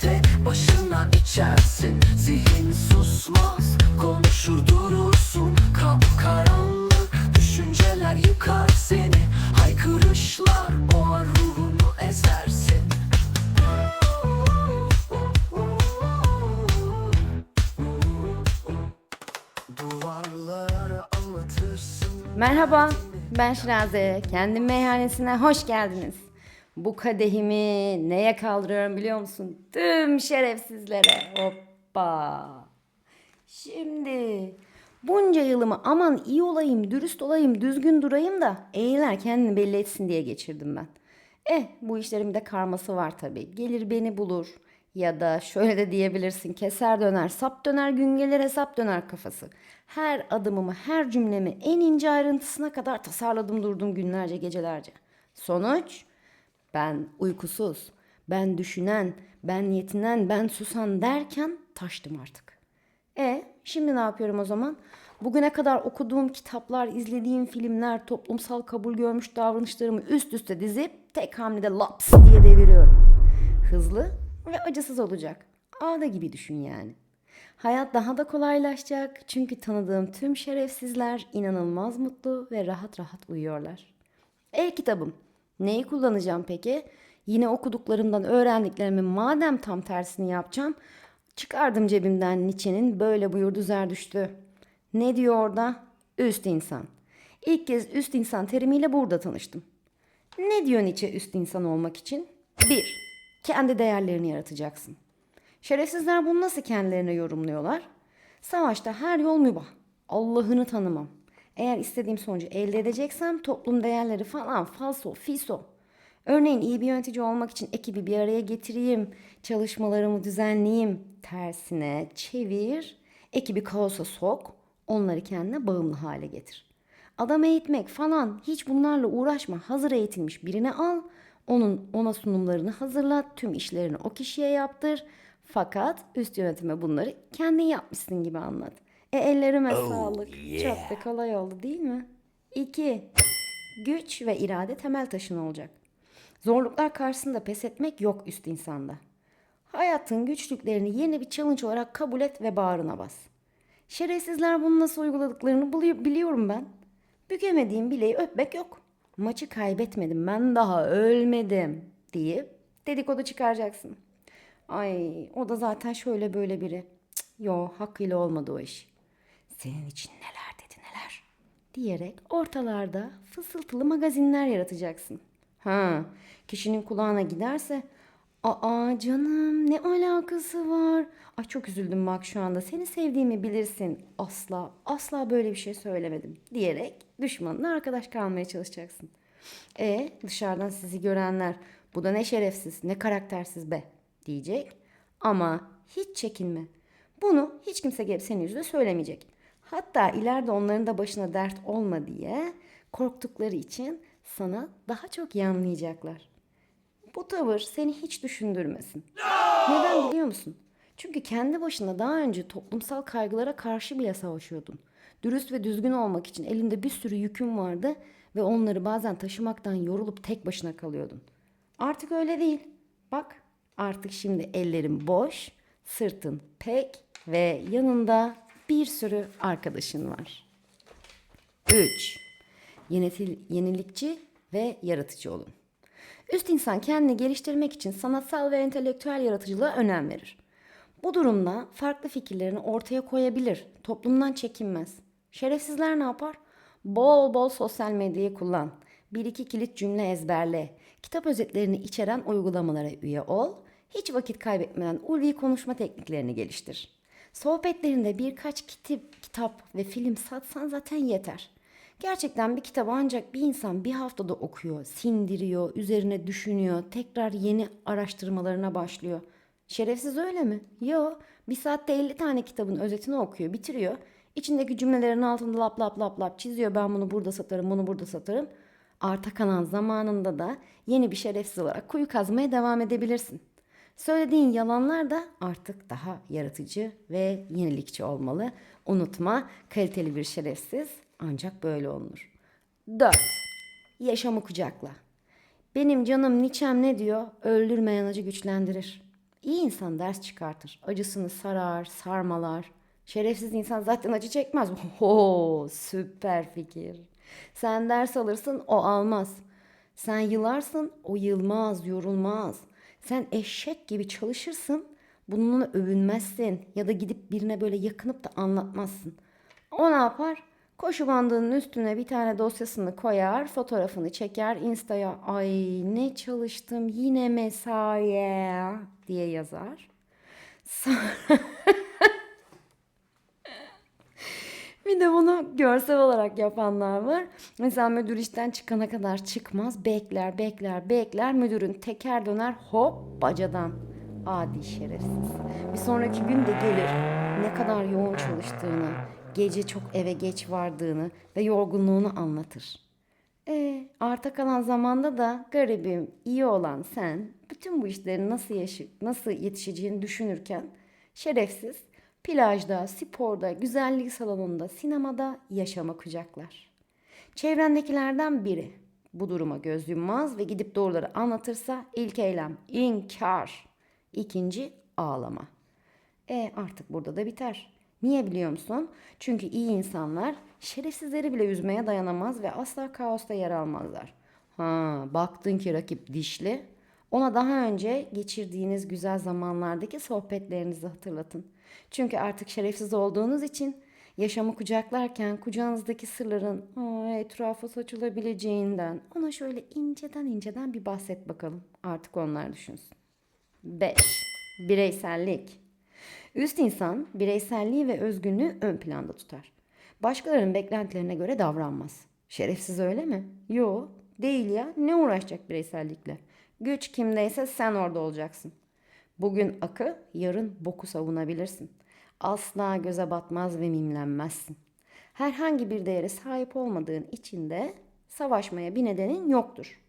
tek başına içersin. Zihin susmaz konuşur durursun. Kapkaranlık düşünceler yıkar seni. Haykırışlar boğar ruhunu ezersin. Merhaba, ben Şiraze. Kendim meyhanesine hoş geldiniz. Bu kadehimi neye kaldırıyorum biliyor musun? Tüm şerefsizlere. Hoppa. Şimdi bunca yılımı aman iyi olayım, dürüst olayım, düzgün durayım da eğiler kendini belli etsin diye geçirdim ben. Eh bu işlerin bir de karması var tabii. Gelir beni bulur. Ya da şöyle de diyebilirsin keser döner, sap döner, gün gelir hesap döner kafası. Her adımımı, her cümlemi en ince ayrıntısına kadar tasarladım durdum günlerce, gecelerce. Sonuç? Ben uykusuz, ben düşünen, ben yetinen, ben susan derken taştım artık. E şimdi ne yapıyorum o zaman? Bugüne kadar okuduğum kitaplar, izlediğim filmler, toplumsal kabul görmüş davranışlarımı üst üste dizip tek hamlede laps diye deviriyorum. Hızlı ve acısız olacak. Ağda gibi düşün yani. Hayat daha da kolaylaşacak çünkü tanıdığım tüm şerefsizler inanılmaz mutlu ve rahat rahat uyuyorlar. E-kitabım. Neyi kullanacağım peki? Yine okuduklarımdan öğrendiklerimi madem tam tersini yapacağım, çıkardım cebimden Nietzsche'nin böyle buyurdu Zerdüştü. Ne diyor orada? Üst insan. İlk kez üst insan terimiyle burada tanıştım. Ne diyor Nietzsche üst insan olmak için? 1. Kendi değerlerini yaratacaksın. Şerefsizler bunu nasıl kendilerine yorumluyorlar? Savaşta her yol mübah. Allah'ını tanımam. Eğer istediğim sonucu elde edeceksem toplum değerleri falan falso, fiso. Örneğin iyi bir yönetici olmak için ekibi bir araya getireyim, çalışmalarımı düzenleyeyim. Tersine çevir, ekibi kaosa sok, onları kendine bağımlı hale getir. Adam eğitmek falan hiç bunlarla uğraşma. Hazır eğitilmiş birini al. Onun ona sunumlarını hazırlat. Tüm işlerini o kişiye yaptır. Fakat üst yönetime bunları kendin yapmışsın gibi anlat. E ellerime sağlık. Çok da kolay oldu değil mi? 2. Güç ve irade temel taşın olacak. Zorluklar karşısında pes etmek yok üst insanda. Hayatın güçlüklerini yeni bir challenge olarak kabul et ve bağrına bas. Şerefsizler bunu nasıl uyguladıklarını bili- biliyorum ben. Bükemediğim bileği öpmek yok. Maçı kaybetmedim ben daha ölmedim deyip dedikodu çıkaracaksın. Ay o da zaten şöyle böyle biri. Cık, yo hakkıyla olmadı o iş. Senin için neler dedi neler diyerek ortalarda fısıltılı magazinler yaratacaksın. Ha, kişinin kulağına giderse Aa canım ne alakası var? Ay çok üzüldüm bak şu anda. Seni sevdiğimi bilirsin. Asla asla böyle bir şey söylemedim diyerek düşmanına arkadaş kalmaya çalışacaksın. E dışarıdan sizi görenler bu da ne şerefsiz ne karaktersiz be diyecek. Ama hiç çekinme. Bunu hiç kimse gelip senin yüzüne söylemeyecek. Hatta ileride onların da başına dert olma diye korktukları için sana daha çok yanlayacaklar. Bu tavır seni hiç düşündürmesin. Neden biliyor musun? Çünkü kendi başına daha önce toplumsal kaygılara karşı bile savaşıyordun. Dürüst ve düzgün olmak için elinde bir sürü yükün vardı ve onları bazen taşımaktan yorulup tek başına kalıyordun. Artık öyle değil. Bak artık şimdi ellerin boş, sırtın pek ve yanında bir sürü arkadaşın var. 3. Yönetil, yenilikçi ve yaratıcı olun. Üst insan kendini geliştirmek için sanatsal ve entelektüel yaratıcılığa önem verir. Bu durumda farklı fikirlerini ortaya koyabilir, toplumdan çekinmez. Şerefsizler ne yapar? Bol bol sosyal medyayı kullan. Bir iki kilit cümle ezberle. Kitap özetlerini içeren uygulamalara üye ol. Hiç vakit kaybetmeden ulvi konuşma tekniklerini geliştir. Sohbetlerinde birkaç kitap, kitap ve film satsan zaten yeter. Gerçekten bir kitabı ancak bir insan bir haftada okuyor, sindiriyor, üzerine düşünüyor, tekrar yeni araştırmalarına başlıyor. Şerefsiz öyle mi? Yo, bir saatte 50 tane kitabın özetini okuyor, bitiriyor. İçindeki cümlelerin altında lap lap lap lap çiziyor. Ben bunu burada satarım, bunu burada satarım. Arta kalan zamanında da yeni bir şerefsiz olarak kuyu kazmaya devam edebilirsin. Söylediğin yalanlar da artık daha yaratıcı ve yenilikçi olmalı. Unutma kaliteli bir şerefsiz ancak böyle olunur. 4. Yaşamı kucakla. Benim canım Nietzsche'm ne diyor? Öldürmeyen acı güçlendirir. İyi insan ders çıkartır. Acısını sarar, sarmalar. Şerefsiz insan zaten acı çekmez. Ho, süper fikir. Sen ders alırsın, o almaz. Sen yılarsın, o yılmaz, yorulmaz. Sen eşek gibi çalışırsın, bununla övünmezsin ya da gidip birine böyle yakınıp da anlatmazsın. O ne yapar? Koşu bandının üstüne bir tane dosyasını koyar, fotoğrafını çeker, instaya ay ne çalıştım yine mesaiye diye yazar. Sonra bir de bunu görsel olarak yapanlar var. Mesela müdür işten çıkana kadar çıkmaz, bekler, bekler, bekler. Müdürün teker döner, hop bacadan. Adi şerefsiz. Bir sonraki gün de gelir ne kadar yoğun çalıştığını, gece çok eve geç vardığını ve yorgunluğunu anlatır. E, arta kalan zamanda da garibim, iyi olan sen bütün bu işlerin nasıl yaşı nasıl yetişeceğini düşünürken şerefsiz plajda, sporda, güzellik salonunda, sinemada yaşama kucaklar. Çevrendekilerden biri bu duruma göz yummaz ve gidip doğruları anlatırsa ilk eylem inkar, ikinci ağlama. E artık burada da biter. Niye biliyor musun? Çünkü iyi insanlar şerefsizleri bile üzmeye dayanamaz ve asla kaosta yer almazlar. Ha, baktın ki rakip dişli. Ona daha önce geçirdiğiniz güzel zamanlardaki sohbetlerinizi hatırlatın. Çünkü artık şerefsiz olduğunuz için yaşamı kucaklarken kucağınızdaki sırların etrafa saçılabileceğinden ona şöyle inceden inceden bir bahset bakalım. Artık onlar düşünsün. 5. Bireysellik. Üst insan bireyselliği ve özgünlüğü ön planda tutar. Başkalarının beklentilerine göre davranmaz. Şerefsiz öyle mi? Yo, değil ya. Ne uğraşacak bireysellikle? Güç kimdeyse sen orada olacaksın. Bugün akı, yarın boku savunabilirsin. Asla göze batmaz ve mimlenmezsin. Herhangi bir değere sahip olmadığın için de savaşmaya bir nedenin yoktur.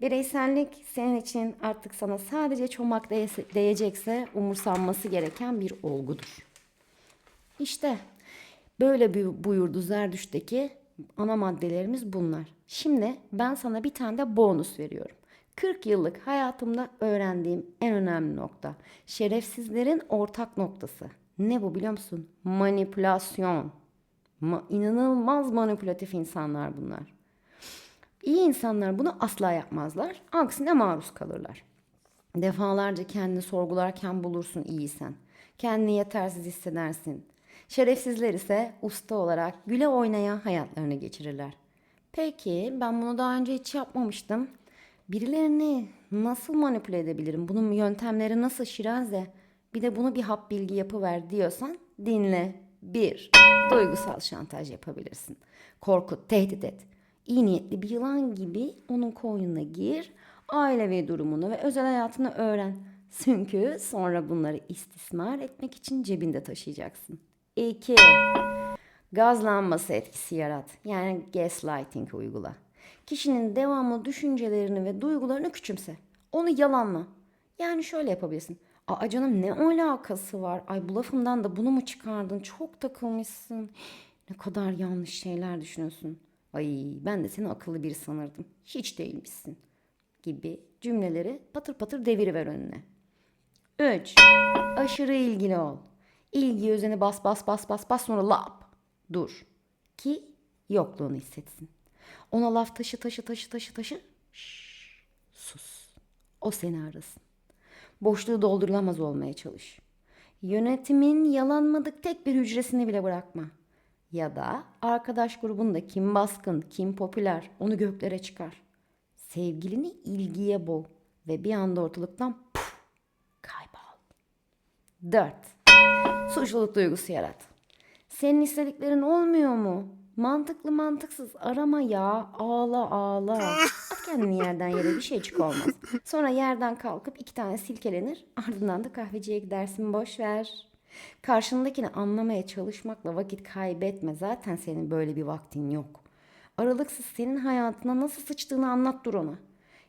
Bireysellik senin için artık sana sadece çomak değecekse umursanması gereken bir olgudur. İşte böyle bir buyurdu Zerdüşt'teki ana maddelerimiz bunlar. Şimdi ben sana bir tane de bonus veriyorum. 40 yıllık hayatımda öğrendiğim en önemli nokta. Şerefsizlerin ortak noktası. Ne bu biliyor musun? Manipülasyon. Ma- inanılmaz manipülatif insanlar bunlar. İyi insanlar bunu asla yapmazlar. Aksine maruz kalırlar. Defalarca kendini sorgularken bulursun iyiysen. Kendini yetersiz hissedersin. Şerefsizler ise usta olarak güle oynaya hayatlarını geçirirler. Peki ben bunu daha önce hiç yapmamıştım. Birilerini nasıl manipüle edebilirim? Bunun yöntemleri nasıl Şiraze? Bir de bunu bir hap bilgi yapıver diyorsan dinle. 1. Duygusal şantaj yapabilirsin. Korkut, tehdit et. İyi niyetli bir yılan gibi onun koynuna gir. Ailevi durumunu ve özel hayatını öğren. Çünkü sonra bunları istismar etmek için cebinde taşıyacaksın. 2. Gaz lambası etkisi yarat. Yani gaslighting uygula. Kişinin devamlı düşüncelerini ve duygularını küçümse. Onu yalanla. Yani şöyle yapabilirsin. Aa canım ne alakası var? Ay bu lafımdan da bunu mu çıkardın? Çok takılmışsın. Ne kadar yanlış şeyler düşünüyorsun. Ay ben de seni akıllı biri sanırdım. Hiç değilmişsin. Gibi cümleleri patır patır deviriver önüne. 3. Aşırı ilgili ol. İlgi özeni bas bas bas bas bas sonra lap. Dur. Ki yokluğunu hissetsin. Ona laf taşı taşı taşı taşı taşı. Şşş, sus. O seni arasın. Boşluğu doldurulamaz olmaya çalış. Yönetimin yalanmadık tek bir hücresini bile bırakma. Ya da arkadaş grubunda kim baskın, kim popüler onu göklere çıkar. Sevgilini ilgiye boğ ve bir anda ortalıktan puf, kaybol. 4. Suçluluk duygusu yarat. Senin istediklerin olmuyor mu? Mantıklı mantıksız arama ya. Ağla ağla. At kendini yerden yere bir şeycik olmaz. Sonra yerden kalkıp iki tane silkelenir. Ardından da kahveciye gidersin boş ver. Karşındakini anlamaya çalışmakla vakit kaybetme. Zaten senin böyle bir vaktin yok. Aralıksız senin hayatına nasıl sıçtığını anlat dur ona.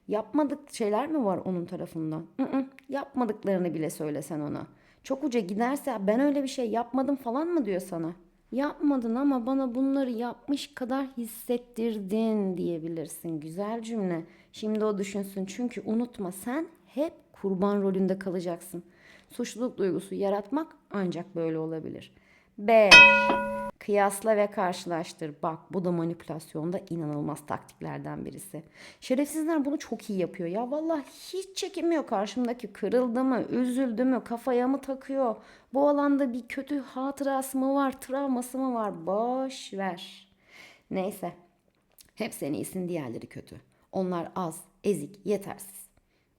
Yapmadık şeyler mi var onun tarafından? Hı yapmadıklarını bile söylesen ona. Çok uca giderse ben öyle bir şey yapmadım falan mı diyor sana? Yapmadın ama bana bunları yapmış kadar hissettirdin diyebilirsin. Güzel cümle. Şimdi o düşünsün çünkü unutma sen hep kurban rolünde kalacaksın. Suçluluk duygusu yaratmak ancak böyle olabilir. 5. Kıyasla ve karşılaştır. Bak bu da manipülasyonda inanılmaz taktiklerden birisi. Şerefsizler bunu çok iyi yapıyor ya. Vallahi hiç çekinmiyor karşımdaki kırıldı mı, üzüldü mü, kafaya mı takıyor? Bu alanda bir kötü hatırası mı var, travması mı var? Boş ver. Neyse. Hep sen iyisin, diğerleri kötü. Onlar az, ezik, yetersiz.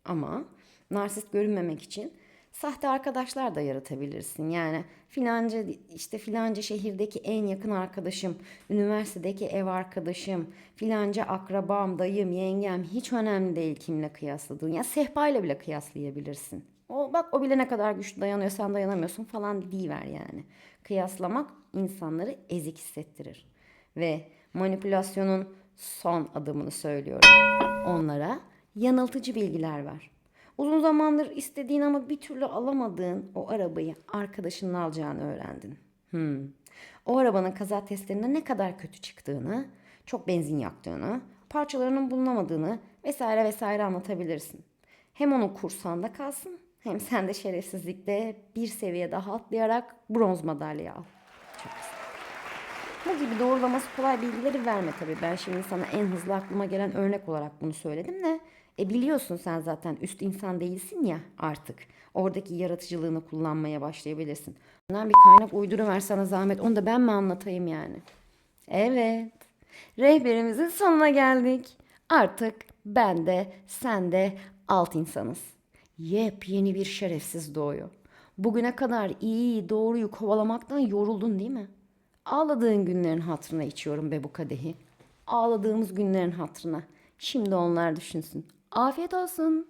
Ama narsist görünmemek için sahte arkadaşlar da yaratabilirsin. Yani filanca işte filanca şehirdeki en yakın arkadaşım, üniversitedeki ev arkadaşım, filanca akrabam, dayım, yengem hiç önemli değil kimle kıyasladığın. Ya sehpayla bile kıyaslayabilirsin. O bak o bile ne kadar güçlü dayanıyor sen dayanamıyorsun falan diyiver yani. Kıyaslamak insanları ezik hissettirir. Ve manipülasyonun son adımını söylüyorum. Onlara yanıltıcı bilgiler ver. Uzun zamandır istediğin ama bir türlü alamadığın o arabayı arkadaşının alacağını öğrendin. Hmm. O arabanın kaza testlerinde ne kadar kötü çıktığını, çok benzin yaktığını, parçalarının bulunamadığını vesaire vesaire anlatabilirsin. Hem onun kursağında kalsın hem sen de şerefsizlikte bir seviye daha atlayarak bronz madalya al. Çok güzel. Bu gibi doğrulaması kolay bilgileri verme tabii. Ben şimdi sana en hızlı aklıma gelen örnek olarak bunu söyledim de. E biliyorsun sen zaten üst insan değilsin ya artık. Oradaki yaratıcılığını kullanmaya başlayabilirsin. Bundan bir kaynak uyduruver sana zahmet. Onu da ben mi anlatayım yani? Evet. Rehberimizin sonuna geldik. Artık ben de sen de alt insanız. Yepyeni bir şerefsiz doğuyor. Bugüne kadar iyi doğruyu kovalamaktan yoruldun değil mi? Ağladığın günlerin hatırına içiyorum be bu kadehi. Ağladığımız günlerin hatırına. Şimdi onlar düşünsün. Afiyet olsun.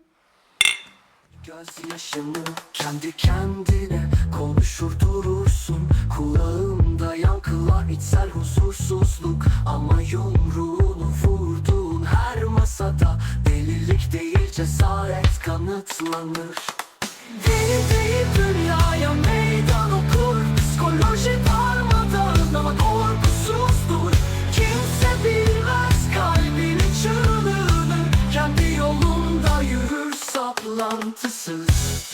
Gözyaşını kendi kendine konuşur durursun. Kulağımda yankılar içsel huzursuzluk Ama yumruğunu vurduğun her masada Delilik değil cesaret kanıtlanır. Deli değil dünyaya meydan okur. Psikoloji long to soothe.